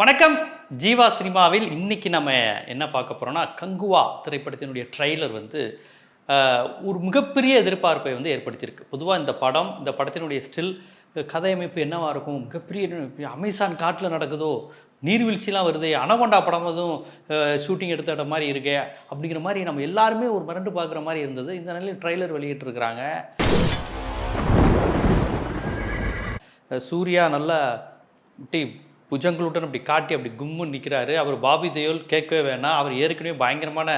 வணக்கம். ஜீவா சினிமாவில் இன்னைக்கு நம்ம என்ன பார்க்க போறோம்னா கங்குவா திரைப்படத்தினுடைய ட்ரெய்லர் வந்து ஒரு மிகப்பெரிய எதிர்பார்ப்பை வந்து ஏற்படுத்தியிருக்கு. பொதுவாக இந்த படம் இந்த படத்தினுடைய ஸ்டில் கதையமைப்பு என்னவாக இருக்கும்? மிகப்பெரிய அமேசான் காட்டில் நடக்குதோ? நீர்வீழ்ச்சிலாம் வருது? அனகொண்டா படம் எதுவும் ஷூட்டிங் எடுத்த இடம் மாதிரி இருக்கே? அப்படிங்கிற மாதிரி நம்ம எல்லாருமே ஒரு மிரண்டு பார்க்குற மாதிரி இருந்தது. இந்த நிலையில் ட்ரெய்லர் வெளியிட்டிருக்கிறாங்க. சூர்யா நல்லா டீம். புஜங்களுடன் அப்படி காட்டி அப்படி கும்முன்னு நிற்கிறாரு அவர் பாபி தேயோல் கேட்கவே வேணாம். அவர் ஏற்கனவே பயங்கரமான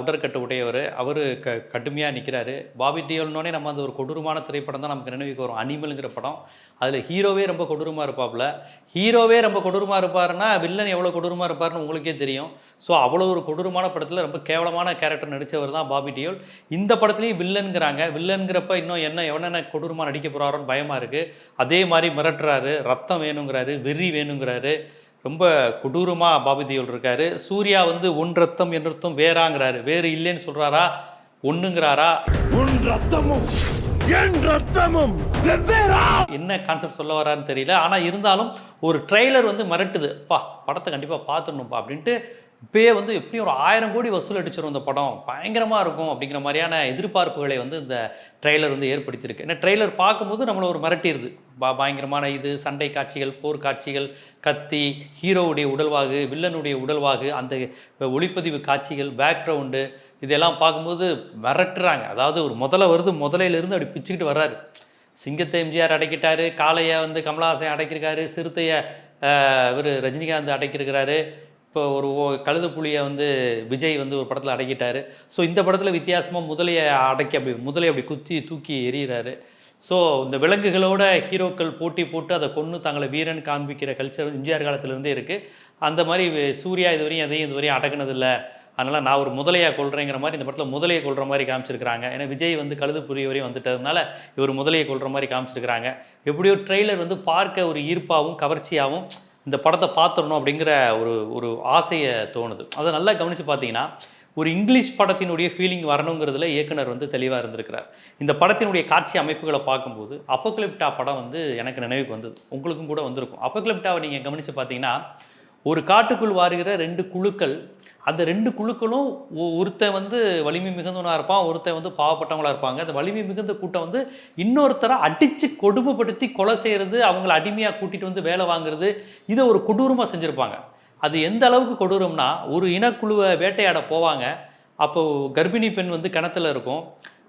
உடற்கட்டு உடையவர். அவர் க கடுமையாக நிற்கிறாரு பாபி தேயோல்னோடனே நம்ம அந்த ஒரு கொடூரமான திரைப்படம் தான் நமக்கு நினைவுக்கு வரும். அனிமலுங்கிற படம். அதில் ஹீரோவே ரொம்ப கொடூரமாக இருப்பாப்புல ஹீரோவே ரொம்ப கொடூரமாக இருப்பாருன்னா வில்லன் எவ்வளோ கொடூரமாக இருப்பாருன்னு உங்களுக்கே தெரியும். ஸோ அவ்வளோ ஒரு கொடூரமான படத்தில் ரொம்ப கேவலமான கேரக்டர் நடித்தவர் தான் பாபி டியோல் இந்த படத்துலையும் வில்லனுங்கிறாங்க வில்லனுங்கிறப்ப இன்னும் என்ன எவனென்ன கொடூரமாக நடிக்க போகிறாரோன்னு பயமாக இருக்குது அதே மாதிரி மிரட்டுறாரு. ரத்தம் வேணுங்கிறாரு. வெறி வேணுங்கிறாரு. ரொம்ப கொடூரமாக பாபி தியோல் இருக்காரு. சூர்யா வந்து ஒன் ரத்தம் என் ரத்தம் வேறாங்கிறாரு. வேறு இல்லைன்னு சொல்கிறாரா ஒன்றுங்கிறாரா உன் ரத்தமும் என் ரத்தமும் என்ன கான்செப்ட் சொல்ல வரான்னு தெரியல. ஆனால் இருந்தாலும் ஒரு ட்ரெய்லர் வந்து மிரட்டுது. பா படத்தை கண்டிப்பாக பார்த்துடணும்ப்பா அப்படின்ட்டு இப்பயே வந்து எப்படியும் ஒரு ஆயிரம் கோடி வசூல் அடிச்சிடும் இந்த படம். பயங்கரமாக இருக்கும் அப்படிங்கிற மாதிரியான எதிர்பார்ப்புகளை வந்து இந்த ட்ரெய்லர் வந்து ஏற்படுத்தியிருக்கு. ஏன்னா ட்ரெய்லர் பார்க்கும்போது நம்மளை ஒரு மிரட்டிடுது. பா பயங்கரமான இது சண்டை காட்சிகள் போர் காட்சிகள் கத்தி ஹீரோவுடைய உடல்வாகு வில்லனுடைய உடல்வாகு அந்த ஒளிப்பதிவு காட்சிகள் பேக்ரவுண்டு இதெல்லாம் பார்க்கும்போது மிரட்டுறாங்க. அதாவது ஒரு முதல்ல வருது முதலையிலேருந்து அப்படி பிச்சுக்கிட்டு வர்றாரு. சிங்கத்தை எம்ஜிஆர் அடைக்கிட்டாரு காளையை வந்து கமலஹாசன் அடைக்கிருக்காரு சிறுத்தையை இவர் ரஜினிகாந்த் அடைக்கிருக்கிறாரு இப்போ ஒரு ஓ- கழுத புலியை வந்து விஜய் வந்து ஒரு படத்தில் அடக்கிட்டார். ஸோ இந்த படத்தில் வித்தியாசமாக முதலையை அடக்கி அப்படி முதலை அப்படி குத்தி தூக்கி எறிகிறாரு. ஸோ இந்த விலங்குகளோட ஹீரோக்கள் போட்டி போட்டு அதை கொன்று தங்களை வீரன் காண்பிக்கிற கல்ச்சர் எம்ஜிஆர் காலத்துலேருந்தே இருக்குது அந்த மாதிரி சூர்யா இதுவரையும் எதையும் இதுவரையும் அடக்குனதில்லை. அதனால் நான் ஒரு முதலையாக கொள்றேங்கிற மாதிரி இந்த படத்தில் முதலையை கொள்கிற மாதிரி காமிச்சிருக்கிறாங்க. ஏன்னா விஜய் வந்து கழுது புரிய வரையும் வந்துட்டதுனால இவர் முதலையை கொள்கிற மாதிரி காமிச்சிருக்கிறாங்க. எப்படியோ ட்ரெய்லர் வந்து பார்க்க ஒரு ஈர்ப்பாகவும் கவர்ச்சியாகவும் இந்த படத்தை பார்த்துடணும் அப்படிங்கிற ஒரு ஒரு ஆசையை தோணுது. அதை நல்லா கவனித்து பார்த்தீங்கன்னா ஒரு இங்கிலீஷ் படத்தினுடைய ஃபீலிங் வரணுங்கிறதுல இயக்குனர் வந்து தெளிவாக இருந்திருக்கிறார். இந்த படத்தினுடைய காட்சி அமைப்புகளை பார்க்கும்போது அப்போக்லிப்டா படம் வந்து எனக்கு நினைவுக்கு வந்தது. உங்களுக்கும் கூட வந்திருக்கும். அப்போக்லிப்டாவை நீங்கள் கவனித்து பார்த்தீங்கன்னா ஒரு காட்டுக்குள் வாருகிற ரெண்டு குழுக்கள் அந்த ரெண்டு குழுக்களும் ஒ- ஒருத்தன் வந்து வலிமை மிகுந்தவனாக இருப்பான் ஒருத்தன் வந்து பாவப்பட்டவங்களா இருப்பாங்க. அந்த வலிமை மிகுந்த கூட்டம் வந்து இன்னொருத்தரை அடித்து கொடுமைப்படுத்தி கொலை செய்கிறது அவங்கள அடிமையாக கூட்டிகிட்டு வந்து வேலை வாங்குறது இதை ஒரு கொடூரமாக செஞ்சுருப்பாங்க. அது எந்த அளவுக்கு கொடூரம்னா ஒரு இனக்குழுவை வேட்டையாட போவாங்க. அப்போது கர்ப்பிணி பெண் வந்து கிணத்துல இருக்கும்.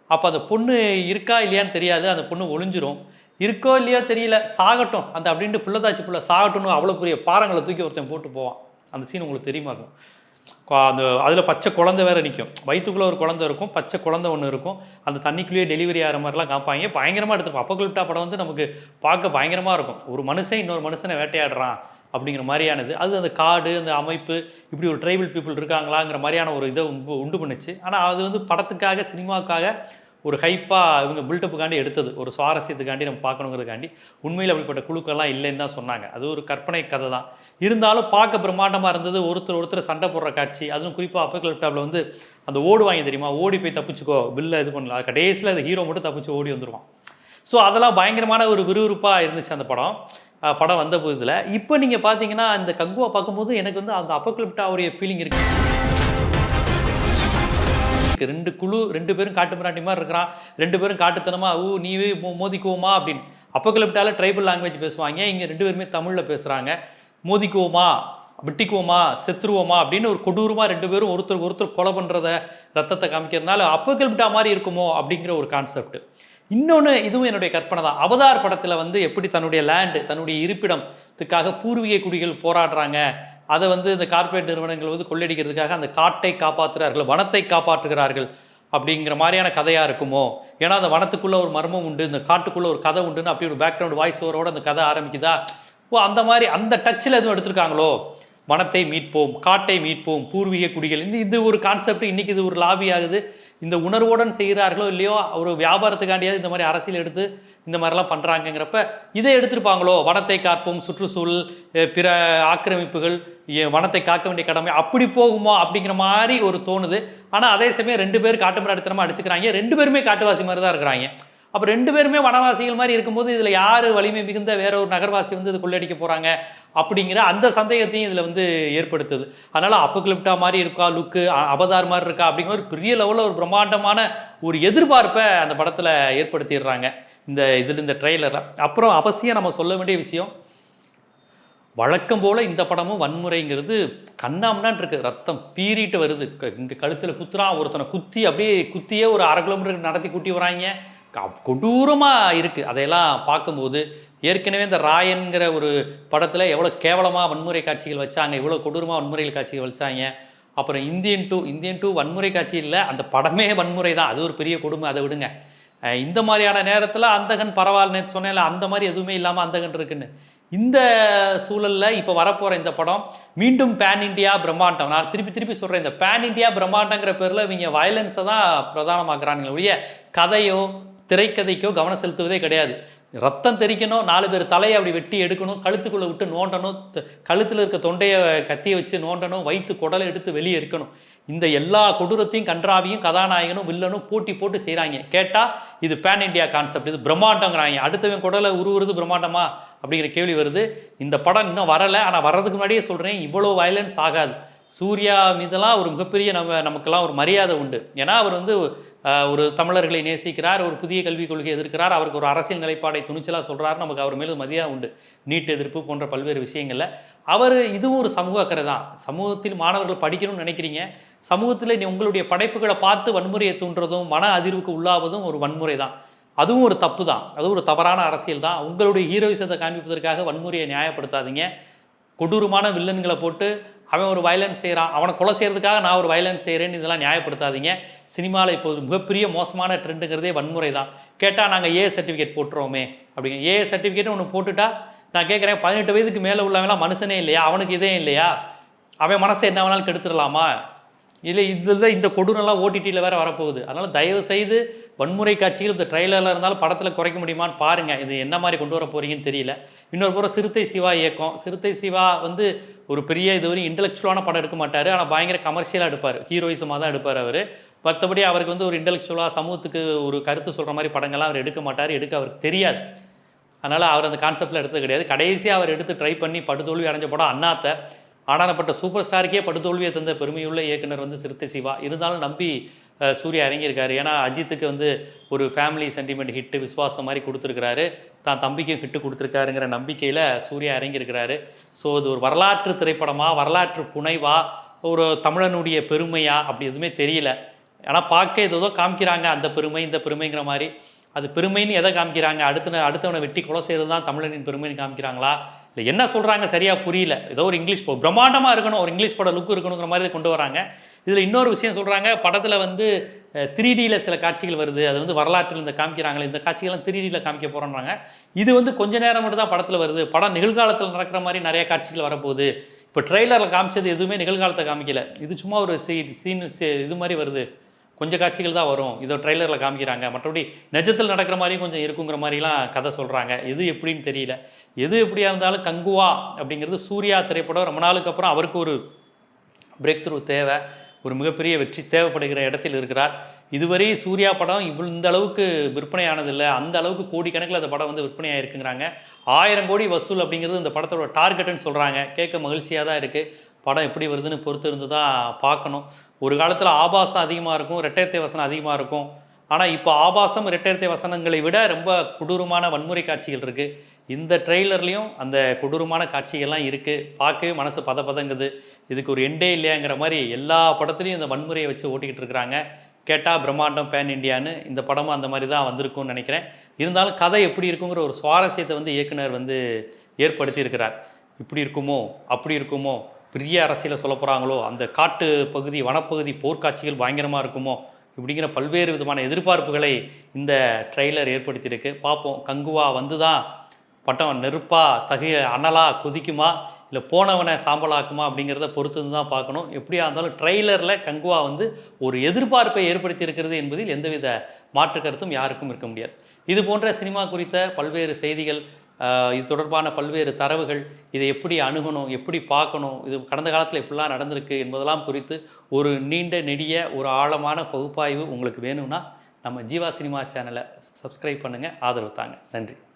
அப்போ அந்த பொண்ணு இருக்கா இல்லையான்னு தெரியாது. அந்த பொண்ணு ஒளிஞ்சிரும். இருக்கோ இல்லையோ தெரியல சாகட்டும். அந்த அப்படின்ட்டு பிள்ளதாச்சி பிள்ளை சாகட்டும்னு அவ்வளோ பெரிய பாறங்களை தூக்கி ஒருத்தன் போட்டு போவான். அந்த சீன் உங்களுக்கு தெரியுமா இருக்கும்? அந்த அதில் பச்சை குழந்தை வேற நிற்கும் வயிற்றுக்குள்ளே ஒரு குழந்தை இருக்கும் பச்சை குழந்தை ஒன்று இருக்கும். அந்த தண்ணிக்குள்ளேயே டெலிவரி ஆகிற மாதிரிலாம் காப்பாங்க பயங்கரமாக எடுத்துருப்போம் அப்போக்லிப்டா படம் வந்து நமக்கு பார்க்க பயங்கரமாக இருக்கும். ஒரு மனுஷன் இன்னொரு மனுஷனை வேட்டையாடுறான் அப்படிங்கிற மாதிரியானது. அது அந்த காடு அந்த அமைப்பு இப்படி ஒரு ட்ரைபல் பீப்புள் இருக்காங்களாங்கிற மாதிரியான ஒரு இதை உண்டு- உண்டு பண்ணுச்சு. ஆனால் அது வந்து படத்துக்காக சினிமாவுக்காக ஒரு ஹைப்பாக இவங்க பில்டப்புக்காண்டி எடுத்தது. ஒரு சுவாரஸ்யத்துக்காண்டி நம்ம பார்க்கணுங்கிறதுக்காண்டி. உண்மையில் அப்படிப்பட்ட குழுக்கள்லாம் இல்லைன்னு தான் சொன்னாங்க. அது ஒரு கற்பனை கதை தான். இருந்தாலும் பார்க்க பிரம்மாண்டமாக இருந்தது. ஒருத்தர் ஒருத்தர் சண்டை போடுற காட்சி. அதுவும் குறிப்பாக அப்போக்லிப்டாவில் வந்து அந்த ஓடு வாங்கி தெரியுமா? ஓடி போய் தப்பிச்சுக்கோ. பில்லை இது பண்ணலாம் கடைசியில் அது ஹீரோ மட்டும் தப்பிச்சு ஓடி வந்துடுவான் ஸோ அதெல்லாம் பயங்கரமான ஒரு விறுவிறுப்பாக இருந்துச்சு அந்த படம். படம் வந்த புதுதில் இப்போ நீங்கள் பார்த்தீங்கன்னா இந்த கங்குவா பார்க்கும்போது எனக்கு வந்து அந்த அப்போக்லிப்டாவுடைய ஃபீலிங் இருக்குது இருக்கு. ரெண்டு குழு ரெண்டு பேரும் காட்டு மிராண்டி மாதிரி இருக்கிறான் ரெண்டு பேரும் காட்டுத்தனமா ஊ நீவே மோதிக்குவோமா? அப்படின்னு. அப்போக்லிப்டால ட்ரைபல் லாங்குவேஜ் பேசுவாங்க. இங்கே ரெண்டு பேருமே தமிழில் பேசுகிறாங்க மோதிக்குவோமா? வெட்டிக்குவோமா? செத்துருவோமா? அப்படின்னு ஒரு கொடூரமாக ரெண்டு பேரும் ஒருத்தர் ஒருத்தர் கொலை பண்ணுறத ரத்தத்தை காமிக்கிறதுனால அப்போக்லிப்டா மாதிரி இருக்குமோ அப்படிங்கிற ஒரு கான்செப்ட் இன்னொன்று இதுவும் என்னுடைய கற்பனை தான். அவதார் படத்தில் வந்து எப்படி தன்னுடைய லேண்டு தன்னுடைய இருப்பிடத்துக்காக பூர்வீக குடிகள் போராடுறாங்க அதை வந்து இந்த கார்ப்பரேட் நிறுவனங்கள் வந்து கொள்ளடிக்கிறதுக்காக அந்த காட்டை காப்பாற்றுகிறார்கள் வனத்தை காப்பாற்றுகிறார்கள் அப்படிங்கிற மாதிரியான கதையாக இருக்குமோ? ஏன்னா அந்த வனத்துக்குள்ளே ஒரு மர்மம் உண்டு இந்த காட்டுக்குள்ளே ஒரு கதை உண்டுன்னு அப்படி ஒரு பேக்ரவுண்ட் வாய்ஸ் ஓவரோட அந்த கதை ஆரம்பிக்குதா? ஓ அந்த மாதிரி அந்த டச்சில் எதுவும் எடுத்திருக்காங்களோ? வனத்தை மீட்போம் காட்டை மீட்போம் பூர்வீக குடிகள். இந்த இது ஒரு கான்செப்ட் இன்றைக்கி இது ஒரு லாபி ஆகுது. இந்த உணர்வுடன் செய்கிறார்களோ இல்லையோ ஒரு வியாபாரத்துக்காண்டியாவது இந்த மாதிரி அரசியல் எடுத்து இந்த மாதிரிலாம் பண்ணுறாங்கங்கிறப்ப இதை எடுத்திருப்பாங்களோ? வனத்தை காப்போம் சுற்றுச்சூழல் பிற ஆக்கிரமிப்புகள் வனத்தை காக்க வேண்டிய கடமை அப்படி போகுமோ அப்படிங்கிற மாதிரி ஒரு தோணுது. ஆனால் அதே சமயம் ரெண்டு பேர் காட்டுமிராடித்தனமாக அடிச்சுக்கிறாங்க. ரெண்டு பேருமே காட்டுவாசி மாதிரி தான் இருக்கிறாங்க. அப்போ ரெண்டு பேருமே வனவாசிகள் மாதிரி இருக்கும்போது இதில் யார் வலிமை மிகுந்த வேற ஒரு நகர்வாசி வந்து இது கொள்ளடிக்க போகிறாங்க அப்படிங்கிற அந்த சந்தேகத்தையும் இதில் வந்து ஏற்படுத்துது. அதனால் அப்போக்லிப்டா மாதிரி இருக்கா லுக்கு அவதார் மாதிரி இருக்கா அப்படிங்கிற ஒரு பெரிய லெவலில் ஒரு பிரம்மாண்டமான ஒரு எதிர்பார்ப்பை அந்த படத்தில் ஏற்படுத்திடுறாங்க. இந்த இதில் இந்த ட்ரெய்லரில். அப்புறம் அவசியம் நம்ம சொல்ல வேண்டிய விஷயம் வழக்கம் போல் இந்த படமும் வன்முறைங்கிறது கண்ணாமண்ணான் இருக்குது ரத்தம் பீறிட்டு வருது. க- கழுத்தில் குத்துறான் ஒருத்தனை குத்தி அப்படியே குத்தியே ஒரு அரை கிலோமீட்டருக்கு நடத்தி கூட்டி வராங்க. கொடூரமாக இருக்குது அதையெல்லாம் பார்க்கும்போது ஏற்கனவே இந்த ராயன்கிற ஒரு படத்தில் எவ்வளோ கேவலமாக வன்முறை காட்சிகள் வச்சாங்க இவ்வளோ கொடூரமாக வன்முறை காட்சிகள் வச்சாங்க. அப்புறம் இந்தியன் டூ இந்தியன் டூ வன்முறை காட்சி இல்லை அந்த படமே வன்முறை தான். அது ஒரு பெரிய கொடுமை. அதை விடுங்க. இந்த மாதிரியான நேரத்தில் அந்தகன் பரவாயில்ல நேற்று சொன்னேன்ல அந்த மாதிரி எதுவுமே இல்லாமல் அந்தகன் இருக்குன்னு. இந்த சூழலில் இப்போ வரப்போகிற இந்த படம் மீண்டும் பேன் இண்டியா பிரம்மாண்டம். நான் திருப்பி திருப்பி சொல்கிறேன் இந்த பேன் இண்டியா பிரம்மாண்டங்கிற பேரில் இவங்க வயலன்ஸை தான் பிரதானமாக்குறானுங்களே ஒழிய கதையோ திரைக்கதைக்கோ கவனம் செலுத்துவதே கிடையாது. ரத்தம் தெறிக்கணும் நாலு பேர் தலையை அப்படி வெட்டி எடுக்கணும் கழுத்துக்குள்ளே விட்டு நோண்டணும் கழுத்தில் இருக்க தொண்டையை கத்தியை வச்சு நோண்டணும் வயிற்று குடலை எடுத்து வெளியே இருக்கணும். இந்த எல்லா கொடூரத்தையும் கன்றாவியும் கதாநாயகனும் வில்லனும் போட்டி போட்டு செய்கிறாங்க கேட்டால் இது பேன் இண்டியா கான்செப்ட் இது பிரம்மாண்டங்கிறாங்க. அடுத்தவன் குடலை உருவுறது பிரம்மாண்டமா? அப்படிங்கிற கேள்வி வருது. இந்த படம் இன்னும் வரலை. ஆனால் வர்றதுக்கு முன்னாடியே சொல்கிறேன் இவ்வளோ வயலன்ஸ் ஆகாது. சூர்யா மீதெல்லாம் ஒரு மிகப்பெரிய நம்ம நமக்கெல்லாம் ஒரு மரியாதை உண்டு. ஏன்னா அவர் வந்து ஒரு தமிழர்களை நேசிக்கிறார் ஒரு புதிய கல்விக் கொள்கையை எதிர்க்கிறார் அவருக்கு ஒரு அரசியல் நிலைப்பாடை துணிச்சலாக சொல்கிறார் நமக்கு அவர் மேலும் மரியாதை உண்டு. நீட் எதிர்ப்பு போன்ற பல்வேறு விஷயங்களில். அவர் இதுவும் ஒரு சமூக அக்கறை தான். சமூகத்தில் மாணவர்கள் படிக்கணும்னு நினைக்கிறீங்க. சமூகத்தில் நீ உங்களுடைய படைப்புகளை பார்த்து வன்முறையை தூண்டுறதும் மன அதிர்வுக்கு உள்ளாவதும் ஒரு வன்முறை தான். அதுவும் ஒரு தப்பு தான். அதுவும் ஒரு தவறான அரசியல் தான். உங்களுடைய ஹீரோயிசத்தை காண்பிப்பதற்காக வன்முறையை நியாயப்படுத்தாதீங்க. கொடூரமான வில்லன்களை போட்டு அவன் ஒரு வயலன்ஸ் செய்கிறான் அவனை கொலை செய்கிறதுக்காக நான் ஒரு வயலன்ஸ் செய்கிறேன்னு இதெல்லாம் நியாயப்படுத்தாதீங்க. சினிமாவில் இப்போ மிகப்பெரிய மோசமான ட்ரெண்டுங்கிறதே வன்முறை தான். கேட்டால் நாங்கள் ஏ சர்டிஃபிகேட் போட்டுருவோமே அப்படிங்க. ஏ சர்டிஃபிகேட்னு ஒன்று போட்டுட்டா நான் கேட்குறேன் பதினெட்டு வயதுக்கு மேலே உள்ளவங்களாம் மனுஷனே இல்லையா? அவனுக்கு இதே இல்லையா? அவன் மனசை என்ன வேணாலும் கெடுத்துடலாமா? இல்லை இதில் இந்த கொடூரெல்லாம் ஓடிடியில் வேறு வரப்போகுது. அதனால் தயவு செய்து வன்முறை காட்சிகள் இந்த ட்ரெய்லரில் இருந்தாலும் படத்தில் குறைக்க முடியுமான்னு பாருங்கள் இது என்ன மாதிரி கொண்டு வர போகிறீங்கன்னு தெரியல. இன்னொரு புறம் சிறுத்தை சிவா இயக்கம். சிறுத்தை சிவா வந்து ஒரு பெரிய இதுவரை இன்டலெக்சுவலான படம் எடுக்க மாட்டார். ஆனால் பயங்கர கமர்ஷியலாக எடுப்பார். ஹீரோயிசமாக தான் எடுப்பார் அவர். மற்றபடி அவருக்கு வந்து ஒரு இன்டலெக்சுவலாக சமூகத்துக்கு ஒரு கருத்து சொல்கிற மாதிரி படங்கள்லாம் அவர் எடுக்க மாட்டார். எடுக்க அவருக்கு தெரியாது. அதனால் அவர் அந்த கான்செப்டில் எடுத்தது கிடையாது. கடைசியாக அவர் எடுத்து ட்ரை பண்ணி படுதோல்வி அடைஞ்ச படம் அண்ணாத்த. ஆடானப்பட்ட சூப்பர் ஸ்டாருக்கே படுதோல்வியை தந்த பெருமையுள்ள இயக்குனர் வந்து சிறுத்தை சிவா. இருந்தாலும் நம்பி சூர்யா இறங்கியிருக்காரு. ஏன்னா அஜித்துக்கு வந்து ஒரு ஃபேமிலி சென்டிமெண்ட் ஹிட்டு விஸ்வாசம் மாதிரி கொடுத்துருக்கிறாரு. தான் தம்பிக்கும் ஹிட்டு கொடுத்துருக்காருங்கிற நம்பிக்கையில் சூர்யா இறங்கியிருக்கிறாரு. ஸோ இது ஒரு வரலாற்று திரைப்படமாக வரலாற்று புனைவா ஒரு தமிழனுடைய பெருமையா? அப்படி எதுவுமே தெரியல. ஆனால் பார்க்க ஏதோ காமிக்கிறாங்க அந்த பெருமை இந்த பெருமைங்கிற மாதிரி. அது பெருமைன்னு எதை காமிக்கிறாங்க? அடுத்த அடுத்தவனை வெட்டி கொலை செய்கிறது தான் தமிழனின் பெருமைன்னு காமிக்கிறாங்களா? இல்லை என்ன சொல்கிறாங்க சரியாக புரியல. ஏதோ ஒரு இங்கிலீஷ் பிரம்மாண்டமாக இருக்கணும் ஒரு இங்கிலீஷ் பட லுக் இருக்கணுங்கிற மாதிரி கொண்டு வராங்க. இதில் இன்னொரு விஷயம் சொல்கிறாங்க படத்தில் வந்து த்ரீ டியில் சில காட்சிகள் வருது. அது வந்து வரலாற்றில் இந்த காமிக்கிறாங்களே இந்த காட்சிகள்லாம் த்ரீ டியில் காமிக்க போகிறோன்றாங்க இது வந்து கொஞ்ச நேரம் மட்டும் தான் படத்தில் வருது. படம் நிகழ்காலத்தில் நடக்கிற மாதிரி நிறைய காட்சிகள் வரப்போகுது. இப்போ ட்ரெய்லரில் காமிச்சது எதுவுமே நிகழ்காலத்தை காமிக்கல. இது சும்மா ஒரு சீ சீன் இது மாதிரி வருது. கொஞ்சம் காட்சிகள் தான் வரும். இதோ ட்ரெய்லரில் காமிக்கிறாங்க. மற்றபடி நிஜத்தில் நடக்கிற மாதிரியும் கொஞ்சம் இருக்குங்கிற மாதிரிலாம் கதை சொல்கிறாங்க எது எப்படின்னு தெரியல. எது எப்படியாக இருந்தாலும் கங்குவா அப்படிங்கிறது சூர்யா திரைப்படம். ரொம்ப நாளுக்கு அப்புறம் அவருக்கு ஒரு பிரேக் த்ரூ தேவை. ஒரு மிகப்பெரிய வெற்றி தேவைப்படுகிற இடத்தில் இருக்கிறார். இதுவரை சூர்யா படம் இவ்வளோ இந்த அளவுக்கு விற்பனையானதில்லை. அந்த அளவுக்கு கோடிக்கணக்கில் அந்த படம் வந்து விற்பனை ஆகிருக்குங்கிறாங்க ஆயிரம் கோடி வசூல் அப்படிங்கிறது இந்த படத்தோட டார்கெட்டுன்னு சொல்கிறாங்க கேட்க மகிழ்ச்சியாக தான் இருக்குது படம் எப்படி வருதுன்னு பொறுத்து இருந்து தான் பார்க்கணும். ஒரு காலத்தில் ஆபாசம் அதிகமாக இருக்கும் ரெட்டையத்தை வசனம் அதிகமாக இருக்கும். ஆனால் இப்போ ஆபாசம் ரெட்டையத்தை வசனங்களை விட ரொம்ப கொடூரமான வன்முறை காட்சிகள் இருக்குது இந்த ட்ரெய்லர்லேயும் அந்த கொடூரமான காட்சிகள்லாம் இருக்குது பார்க்கவே மனசு பத பதங்குது இதுக்கு ஒரு எண்டே இல்லையாங்கிற மாதிரி எல்லா படத்துலையும் இந்த வன்முறையை வச்சு ஓட்டிக்கிட்டு இருக்கிறாங்க. கேட்டால் பிரம்மாண்டம் பேன் இண்டியான்னு இந்த படமும் அந்த மாதிரி தான் வந்திருக்கும்னு நினைக்கிறேன். இருந்தாலும் கதை எப்படி இருக்குங்கிற ஒரு சுவாரஸ்யத்தை வந்து இயக்குனர் வந்து ஏற்படுத்தியிருக்கிறார் இப்படி இருக்குமோ அப்படி இருக்குமோ பெரிய அரசியலை சொல்ல போகிறாங்களோ அந்த காட்டு பகுதி வனப்பகுதி போர்க்காட்சிகள் பயங்கரமாக இருக்குமோ இப்படிங்கிற பல்வேறு விதமான எதிர்பார்ப்புகளை இந்த ட்ரெய்லர் ஏற்படுத்தியிருக்கு. பார்ப்போம். கங்குவா வந்து தான் பட்டம் நெருப்பா தகைய அனலா கொதிக்குமா? இல்லை போனவனை சாம்பலாக்குமா அப்படிங்கிறத பொறுத்து தான் பார்க்கணும். எப்படியா இருந்தாலும் ட்ரெய்லரில் கங்குவா வந்து ஒரு எதிர்பார்ப்பை ஏற்படுத்தி இருக்கிறது என்பதில் எந்தவித மாற்று கருத்தும் யாருக்கும் இருக்க முடியாது. இது போன்ற சினிமா குறித்த பல்வேறு செய்திகள் இது தொடர்பான பல்வேறு தரவுகள் இதை எப்படி அணுகணும் எப்படி பார்க்கணும் இது கடந்த காலத்தில் எப்படிலாம் நடந்திருக்கு என்பதெல்லாம் குறித்து ஒரு நீண்ட நெடிய ஒரு ஆழமான பகுப்பாய்வு உங்களுக்கு வேணும்னா நம்ம ஜீவா சினிமா சேனலை சப்ஸ்கிரைப் பண்ணுங்கள் ஆதரவு தாங்க. நன்றி.